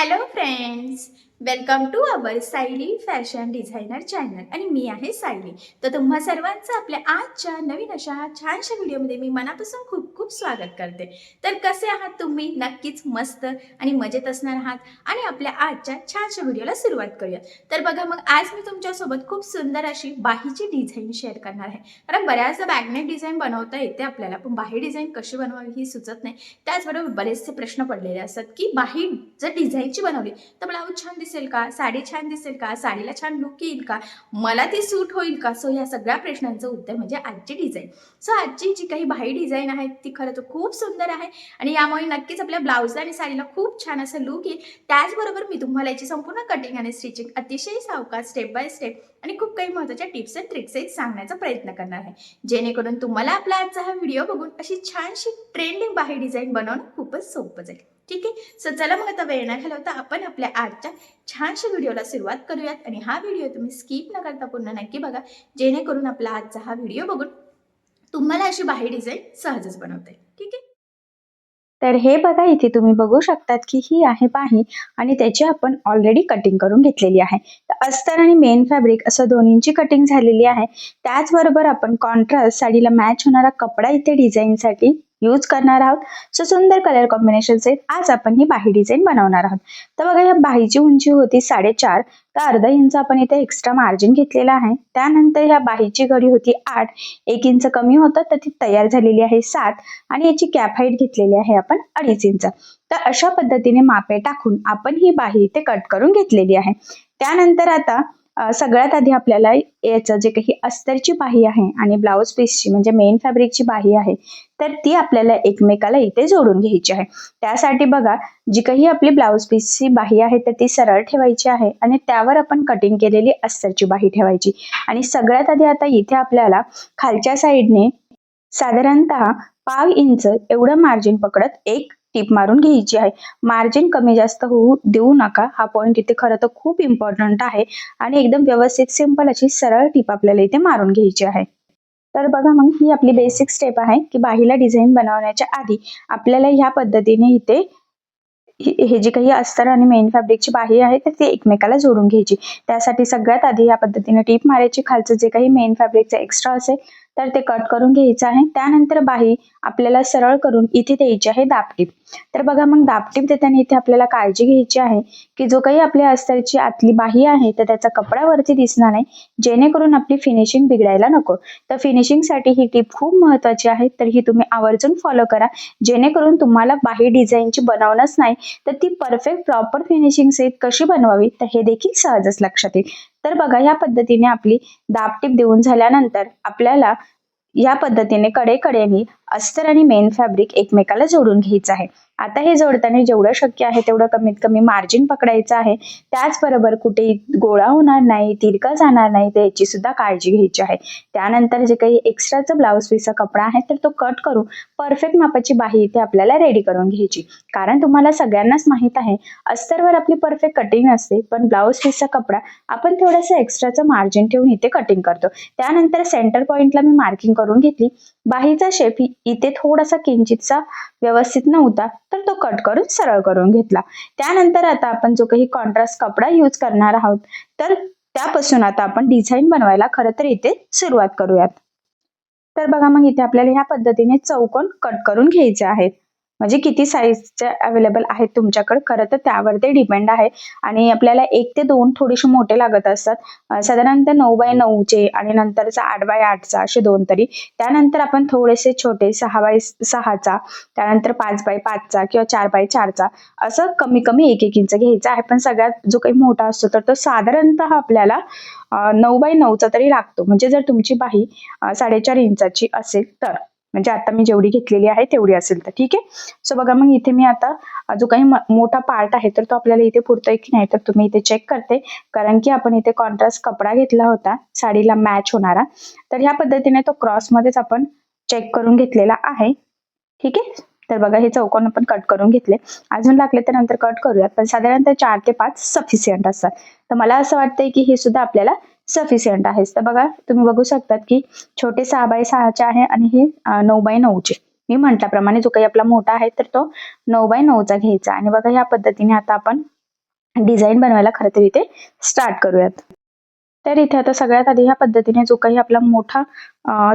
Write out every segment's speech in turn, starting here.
Hello friends, welcome to our Sayali fashion designer channel आणि मी आहे सायली तर तुम्हा सर्वांचं आपल्या आजच्या नवीन अशा छानशा व्हिडिओमध्ये मी मनापासून खूप खूप स्वागत करते. तर कसे आहात तुम्ही? नक्कीच मस्त आणि मजेत असणार आहात. आणि आपल्या आजच्या छानशा व्हिडिओला सुरुवात करूया. तर बघा मग आज मी तुमच्यासोबत खूप सुंदर अशी बाहीची डिझाईन शेअर करणार आहे. कारण बऱ्याचदा बॅगनेट डिझाईन बनवता येते आपल्याला पण बाही डिझाईन कशी बनवावी ही सुचत नाही. त्याचबरोबर बरेचसे प्रश्न पडलेले असतात की बाही जर डिझाईनची बनवली तर ब्लाऊज छान दिसेल का? साडी छान दिसेल का? साडीला छान लुक येईल का? मला ती सूट होईल का? सो या सगळ्या प्रश्नांचं उत्तर म्हणजे आजची डिझाईन सो आजची जी काही बाही डिझाईन आहे ती खरं तर खूप सुंदर आहे. आणि यामुळे नक्कीच आपल्या ब्लाऊजला आणि साडीला खूप छान असं लुक येईल. त्याचबरोबर मी तुम्हाला याची संपूर्ण कटिंग आणि स्टिचिंग अतिशय सावकाश स्टेप बाय स्टेप आणि खूप काही महत्त्वाच्या टिप्स अँड ट्रिक्सही सांगण्याचा प्रयत्न करणार आहे. जेणेकरून तुम्हाला आपला आजचा हा व्हिडिओ बघून अशी छानशी ट्रेंडिंग बाही डिझाईन बनवणं खूपच सोपं जाईल. ठीक आहे? सो चला मग आता वेळ न घालवता आपण आपल्या आजच्या छानशा व्हिडिओला सुरुवात करूयात. आणि हा व्हिडिओ तुम्ही स्किप न करता पूर्ण नक्की बघा. जेणेकरून आपला आजचा हा व्हिडिओ बघून तुम्हाला अशी बाही डिझाईन सहजच बनवता येईल. ठीक आहे? तर हे बघा इथे तुम्ही बघू शकतात की ही आहे बाही आणि त्याची आपण ऑलरेडी कटिंग करून घेतलेली आहे. तर अस्तर आणि मेन फॅब्रिक असं दोन्हींची कटिंग झालेली आहे. त्याचबरोबर आपण कॉन्ट्रास्ट साडीला मॅच होणारा कपडा इथे डिझाईनसाठी यूज करणार आहोत. सो सुंदर कलर कॉम्बिनेशन आहेत आज आपण ही बाही डिझाईन बनवणार आहोत. तर बघा या बाहीची उंची होती साडेचार. तर अर्धा इंच आपण इथे एक्स्ट्रा मार्जिन घेतलेला आहे. त्यानंतर ह्या बाहीची घडी होती आठ. एक इंच कमी होतं तर ती तयार झालेली आहे सात. आणि याची कॅप हाईट घेतलेली आहे आपण अडीच इंच. तर अशा पद्धतीने मापे टाकून आपण ही बाही इथे कट करून घेतलेली आहे. त्यानंतर आता सगळ्यात आधी आपल्याला याचं जे काही अस्तरची बाही आहे आणि ब्लाऊज पीसची म्हणजे मेन फॅब्रिकची बाही आहे तर ती आपल्याला एकमेकाला इथे जोडून घ्यायची आहे. त्यासाठी बघा जी काही आपली ब्लाऊज पीसची बाही आहे तर ती सरळ ठेवायची आहे आणि त्यावर आपण कटिंग केलेली अस्तरची बाही ठेवायची. आणि सगळ्यात आधी आता इथे आपल्याला खालच्या साईडने साधारणतः पाव इंच एवढं मार्जिन पकडत एक टीप मारून घ्यायची आहे. मार्जिन कमी जास्त होऊ देऊ नका. हा पॉईंट इथे खरं तर खूप इम्पॉर्टंट आहे. आणि एकदम व्यवस्थित सिंपल अशी सरळ टीप आपल्याला इथे मारून घ्यायची आहे. तर बघा मग ही आपली बेसिक स्टेप आहे की बाहीला डिझाईन बनवण्याच्या आधी आपल्याला ह्या पद्धतीने इथे हे हे जे काही अस्तर आणि मेन फॅब्रिकची बाही आहे तर ती एकमेकाला जोडून घ्यायची. त्यासाठी सगळ्यात आधी या पद्धतीने टीप मारायची. खालचं जे काही मेन फॅब्रिकचं एक्स्ट्रा असेल तर ते कट करून घ्यायचं आहे. त्यानंतर बाही आपल्याला सरळ करून इथे द्यायची आहे दापटीप तर बघा मग दापटीप देताना इथे आपल्याला काळजी घ्यायची आहे की जो काही आपल्या अस्तरची आतली बाही आहे तर त्याचा कपड्यावरती दिसणार नाही. जेणेकरून आपली फिनिशिंग बिघडायला नको. तर फिनिशिंगसाठी ही टीप खूप महत्वाची आहे. तर ही तुम्ही आवर्जून फॉलो करा. जेणेकरून तुम्हाला बाही डिझाईनची बनवणंच नाही तर ती परफेक्ट प्रॉपर फिनिशिंग सहित कशी बनवावी? तर हे देखील सहजच लक्षात येईल. तर बघा या पद्धतीने आपली दाबटीप देऊन झाल्यानंतर आपल्याला या पद्धतीने कडेकडेने अस्तर आणि मेन फॅब्रिक एकमेकाला जोडून घ्यायचं आहे. आता हे जोडताना जेवढं शक्य आहे तेवढं कमीत कमी मार्जिन पकडायचं आहे. त्याचबरोबर कुठे गोळा होणार नाही तिरका जाणार नाही त्याची सुद्धा काळजी घ्यायची आहे. त्यानंतर जे काही एक्स्ट्राचा ब्लाऊज पीसचा कपडा आहे तर तो कट करून परफेक्ट मापाची बाही इथे आपल्याला रेडी करून घ्यायची. कारण तुम्हाला सगळ्यांनाच माहीत आहे अस्तरवर आपली परफेक्ट कटिंग असते पण ब्लाऊज पीसचा कपडा आपण थोडंसं एक्स्ट्राचं मार्जिन ठेवून इथे कटिंग करतो. त्यानंतर सेंटर पॉइंटला मी मार्किंग करून घेतली. बाहीचा शेप इथे थोडासा किंचितचा व्यवस्थित नव्हता तर तो कट करून सरळ करून घेतला. त्यानंतर आता आपण जो काही कॉन्ट्रास्ट कपडा यूज करणार आहोत तर त्यापासून आता आपण डिझाईन बनवायला खरं तर इथे सुरुवात करूयात. तर बघा मग इथे आपल्याला ह्या पद्धतीने चौकोन कट करून घ्यायचे आहेत. म्हणजे किती साईजच्या अवेलेबल आहेत तुमच्याकडे? खरं तर त्यावर ते डिपेंड आहे. आणि आपल्याला एक ते दोन थोडेसे मोठे लागत असतात. साधारणतः नऊ बाय नऊचे आणि नंतरचा आठ बाय आठचा असे दोन तरी. त्यानंतर आपण थोडेसे छोटे सहा बाय सहाचा त्यानंतर पाच बाय पाचचा किंवा चार बाय चारचा असं कमी कमी एक एक इंच घ्यायचा आहे. पण सगळ्यात जो काही मोठा असतो तर तो साधारणतः आपल्याला नऊ बाय नऊचा तरी लागतो. म्हणजे जर तुमची बाही साडेचार इंचाची असेल तर. म्हणजे आता मी जेवढी घेतलेली आहे तेवढी असेल तर. ठीक आहे? सो बघा मग इथे मी आता जो काही मोठा पार्ट आहे तर तो आपल्याला इथे पुरतोय की नाही तर तुम्ही इथे चेक करते. कारण की आपण इथे कॉन्ट्रास्ट कपडा घेतला होता साडीला मॅच होणारा. तर ह्या पद्धतीने तो क्रॉस मध्येच आपण चेक करून घेतलेला आहे. ठीक आहे? तर बघा हे चौकोन आपण कट करून घेतले. अजून लागले तर नंतर कट करूयात पण साधारणतः चार ते पाच सफिशियंट असतात. तर मला असं वाटतंय की हे सुद्धा आपल्याला सफिशियंट आहे तर बघा तुम्ही बघू शकतात की छोटे सहा बाय सहाचे आहे आणि हे नऊ बाय नऊचे. मी म्हटल्याप्रमाणे जो काही आपला मोठा आहे तर तो नऊ बाय नऊचा घ्यायचा. आणि बघा या पद्धतीने आता आपण डिझाईन बनवायला खरं तर इथे स्टार्ट करूयात. तर इथे आता सगळ्यात आधी ह्या पद्धतीने जो काही आपला मोठा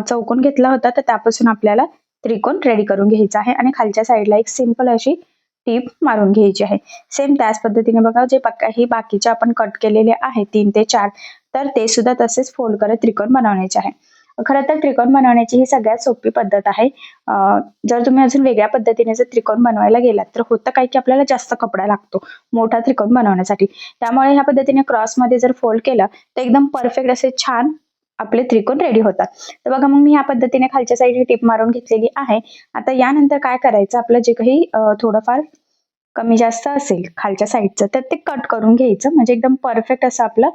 चौकोन घेतला होता तर त्यापासून आपल्याला त्रिकोण रेडी करून घ्यायचा आहे. आणि खालच्या साईडला एक सिंपल अशी टीप मारून घ्यायची आहे. सेम त्याच पद्धतीने बघा जे पक- बाकीचे आपण कट केलेले आहे तीन ते चार तर ते सुद्धा तसेच फोल्ड करत त्रिकोण बनवण्याचे आहे. खरं तर त्रिकोण बनवण्याची ही सगळ्यात सोपी पद्धत आहे. जर तुम्ही अजून वेगळ्या पद्धतीने जर त्रिकोण बनवायला गेलात तर होतं काय की आपल्याला जास्त कपडा लागतो मोठा त्रिकोण बनवण्यासाठी. त्यामुळे ह्या पद्धतीने क्रॉसमध्ये जर फोल्ड केलं तर एकदम परफेक्ट असे छान आपले त्रिकोण रेडी होतात. तर बघा मग मी ह्या पद्धतीने खालच्या साईडने टिप मारून घेतलेली आहे. आता यानंतर काय करायचं? आपलं जे काही थोडंफार कमी जास्त असेल खालच्या साईडचं तर ते कट करून घ्यायचं. म्हणजे एकदम परफेक्ट असं आपलं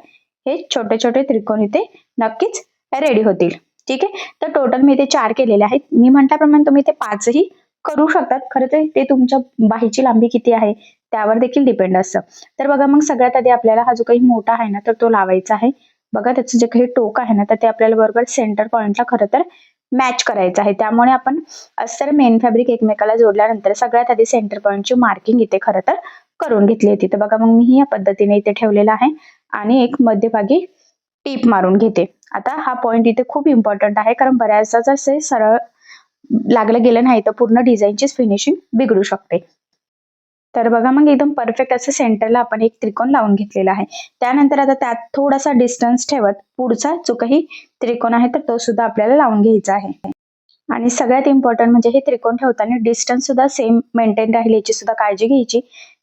हे छोटे छोटे त्रिकोण इथे नक्कीच रेडी होतील. ठीक आहे? तर टोटल मी इथे चार केलेले आहेत. मी म्हटल्याप्रमाणे तुम्ही ते पाचही करू शकतात. खरं तर ते तुमच्या बाहीची लांबी किती आहे त्यावर देखील डिपेंड असतं. तर बघा मग सगळ्यात आधी आपल्याला हा जो काही मोठा आहे ना तर तो लावायचा आहे. बघा त्याचं जे काही टोक आहे ना तर ते आपल्याला बरोबर सेंटर पॉईंटला खरं तर मॅच करायचं आहे. त्यामुळे आपण अस्तर मेन फॅब्रिक एकमेकाला जोडल्यानंतर सगळ्यात आधी सेंटर पॉईंटची मार्किंग इथे खरं तर करून घेतली होती तर बघा मग मी ही या पद्धतीने इथे ठेवलेलं आहे. आणि एक मध्यभागी टीप मारून घेते. आता हा पॉइंट इथे खूप इम्पॉर्टंट आहे कारण बऱ्याचदा जर सरळ लागलं गेलं नाही तर पूर्ण डिझाईनचीच फिनिशिंग बिघडू शकते. तर बघा मग एकदम परफेक्ट असं सेंटरला आपण एक त्रिकोण लावून घेतलेला आहे. त्यानंतर आता त्यात थोडासा डिस्टन्स ठेवत पुढचा जो काही त्रिकोण आहे तर तो सुद्धा आपल्याला लावून घ्यायचा आहे. आणि सगळ्यात इम्पॉर्टंट म्हणजे हे त्रिकोण ठेवताना डिस्टन्स सुद्धा सेम मेंटेन राहील याची सुद्धा काळजी घ्यायची.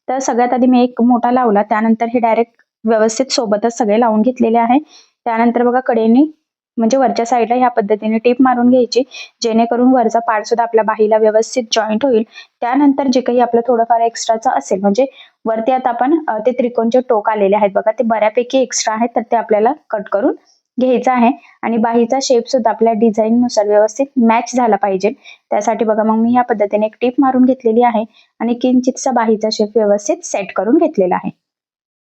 तर सगळ्यात आधी मी एक मोठा लावला त्यानंतर हे डायरेक्ट व्यवस्थित सोबतच सगळे लावून घेतलेले आहे. त्यानंतर बघा कडेने म्हणजे वरच्या साईडला ह्या पद्धतीने टेप मारून घ्यायची जेणेकरून वरचा पार्ट सुद्धा आपल्या बाहीला व्यवस्थित जॉईंट होईल. त्यानंतर जे काही आपलं थोडंफार एक्स्ट्राचं असेल म्हणजे वरती आता आपण ते त्रिकोणचे टोक आलेले आहेत बघा ते बऱ्यापैकी एक्स्ट्रा आहेत तर ते आपल्याला कट करून घ्यायचा आहे. आणि बाहीचा शेप सुद्धा आपल्या डिझाईन नुसार व्यवस्थित मॅच झाला पाहिजे. त्यासाठी बघा मग मी ह्या पद्धतीने एक टीप मारून घेतलेली आहे आणि किंचितचा बाहीचा शेप व्यवस्थित सेट करून घेतलेला आहे.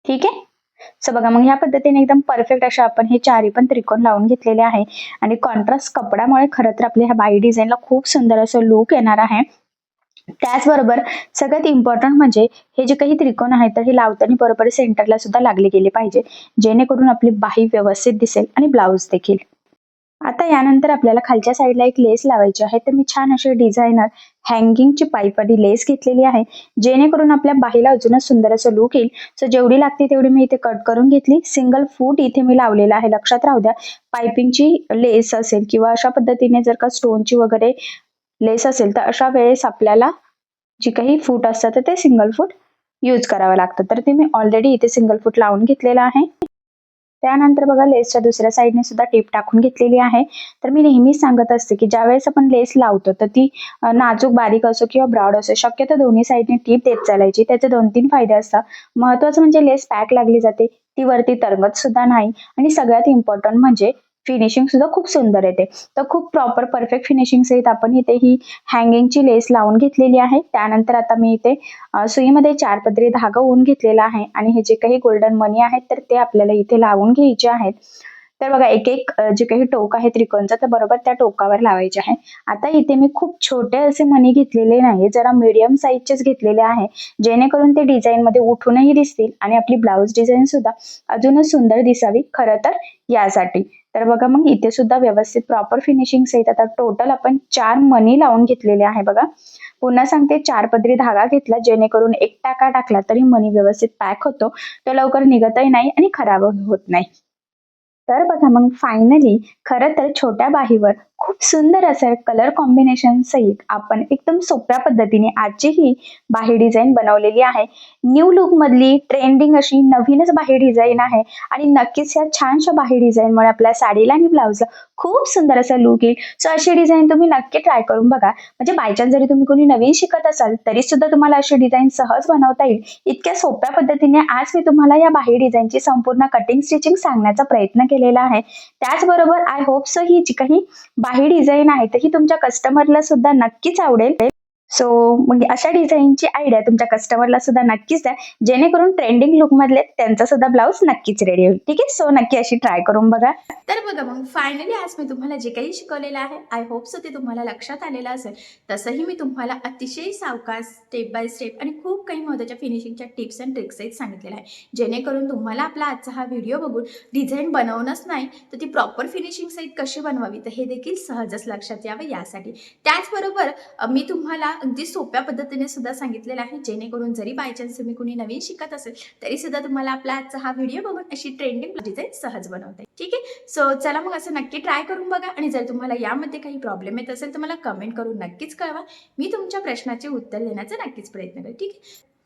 ठीक आहे? सो बघा मग ह्या पद्धतीने एकदम परफेक्ट अशा आपण हे चारी पण त्रिकोण लावून घेतलेले आहे. आणि कॉन्ट्रास्ट कपड्यामुळे खरं तर आपल्या ह्या बाई डिझाईनला खूप सुंदर असं लुक येणार आहे. त्याचबरोबर सगळ्यात इम्पॉर्टंट म्हणजे हे जे काही त्रिकोण आहेत तर हे लावताना बरोबर सेंटरला सुद्धा लागले गेले पाहिजे. जेणेकरून आपली बाही व्यवस्थित दिसेल आणि ब्लाऊज देखील. आता यानंतर आपल्याला खालच्या साईडला एक लेस लावायची आहे. तर मी छान अशी डिझायनर हँगिंगची पाईप आणि लेस घेतलेली आहे. जेणेकरून आपल्या बाहीला अजूनच सुंदर असं लुक येईल. सो जेवढी लागते तेवढी मी इथे कट करून घेतली. सिंगल फूट इथे मी लावलेला आहे. लक्षात राहू द्या. पायपिंगची लेस असेल किंवा अशा पद्धतीने जर का स्टोनची वगैरे लेस असेल तर अशा वेळेस आपल्याला जी काही फूट असतात तर ते सिंगल फूट यूज करावं लागतं. तर ते मी ऑलरेडी इथे सिंगल फूट लावून घेतलेलं आहे. त्यानंतर बघा लेसच्या दुसऱ्या साईडने सुद्धा टेप टाकून घेतलेली आहे. तर मी नेहमीच सांगत असते की ज्यावेळेस आपण लेस लावतो तर ती नाजूक बारीक असो किंवा ब्रॉड असो शक्यतो दोन्ही साईडने टीप देत चालायची. त्याचे दोन तीन फायदे असतात. महत्वाचं म्हणजे लेस पॅक लागली जाते ती वरती तरंगत सुद्धा नाही. आणि सगळ्यात इम्पॉर्टंट म्हणजे फिनिशिंग सुद्धा खूप सुंदर येते तर खूप प्रॉपर परफेक्ट फिनिशिंग सहित आपण इथे ही हँगिंगची लेस लावून घेतलेली आहे. त्यानंतर आता मी इथे सुईमध्ये चार पदरी धागा ओवून घेतलेला आहे आणि हे जे काही गोल्डन मनी आहेत तर ते आपल्याला इथे लावून घ्यायचे आहेत. तर बघा एक एक जे काही टोक आहे त्रिकोणचं तर बरोबर त्या टोकावर लावायचे आहे. आता इथे मी खूप छोटे असे मनी घेतलेले नाही जरा मीडियम साईजचेच घेतलेले आहे जेणेकरून ते डिझाईन मध्ये उठूनही दिसतील आणि आपली ब्लाऊज डिझाईन सुद्धा अजूनच सुंदर दिसावी. खरं तर यासाठी. तर बघा मग इथे सुद्धा व्यवस्थित प्रॉपर फिनिशिंग सहित आता टोटल आपण चार मनी लावून घेतलेले आहे बघा. पुन्हा सांगते चार पदरी धागा घेतला जेणेकरून एक टाका टाकला तरी मनी व्यवस्थित पॅक होतो. तो लवकर निघतही नाही आणि खराब होत नाही. तर बघा मग फायनली खरं तर छोट्या बाहीवर खूप सुंदर असं कलर कॉम्बिनेशन सहित आपण एकदम सोप्या पद्धतीने आजची ही बाही डिझाईन बनवलेली आहे. न्यू लुक मधली ट्रेंडिंग अशी नवीनच बाही डिझाईन आहे आणि नक्कीच या छानशा बाही डिझाईनमुळे आपल्या साडीला आणि ब्लाऊजला खूप सुंदर असा लुक येईल. सो अशी डिझाईन तुम्ही नक्की ट्राय करून बघा. म्हणजे बायचान्स जरी तुम्ही कोणी नवीन शिकत असाल तरी सुद्धा तुम्हाला अशी डिझाईन सहज बनवता येईल. इतक्या सोप्या पद्धतीने आज मी तुम्हाला या बाही डिझाईनची संपूर्ण कटिंग स्टिचिंग सांगण्याचा प्रयत्न केलेला आहे. त्याचबरोबर आय होप सो ही जी काही काही डिझाईन आहेत ही तुमच्या कस्टमरला सुद्धा नक्कीच आवडेल. सो मग म्हणजे अशा डिझाईनची आयडिया तुमच्या कस्टमरला सुद्धा नक्कीच द्या. जेणेकरून ट्रेंडिंग लुक मधले त्यांचा सुद्धा ब्लाऊज नक्कीच रेडी होईल. ठीक आहे? सो नक्की अशी ट्राय करून बघा. तर बघा मग फायनली आज मी तुम्हाला जे काही शिकवलेलं आहे आय होप सो ते तुम्हाला लक्षात आलेलं असेल. तसंही मी तुम्हाला अतिशय सावकाश स्टेप बाय स्टेप आणि खूप काही महत्त्वाच्या फिनिशिंगच्या टिप्स अँड ट्रिक्स आहेत सांगितलेल्या आहे. जेणेकरून तुम्हाला आपला आजचा हा व्हिडिओ बघून डिझाईन बनवणंच नाही तर ती प्रॉपर फिनिशिंग सहित कशी बनवावी? तर हे देखील सहजच लक्षात यावं यासाठी. त्याचबरोबर मी तुम्हाला अगदी सोप्या पद्धतीने सुद्धा सांगितलेलं आहे. जेणेकरून जरी बाय चान्स तुम्ही कुणी नवीन शिकत असेल तरी सुद्धा तुम्हाला आपला आजचा हा व्हिडिओ बघून अशी ट्रेंडिंग डिझाईन सहज बनवते ठीक आहे? सो चला मग असं नक्की ट्राय करून बघा आणि जर तुम्हाला यामध्ये काही प्रॉब्लेम येत असेल तर मला कमेंट करून नक्कीच कळवा. मी तुमच्या प्रश्नाचे उत्तर देण्याचा नक्कीच प्रयत्न करेन. ठीक आहे?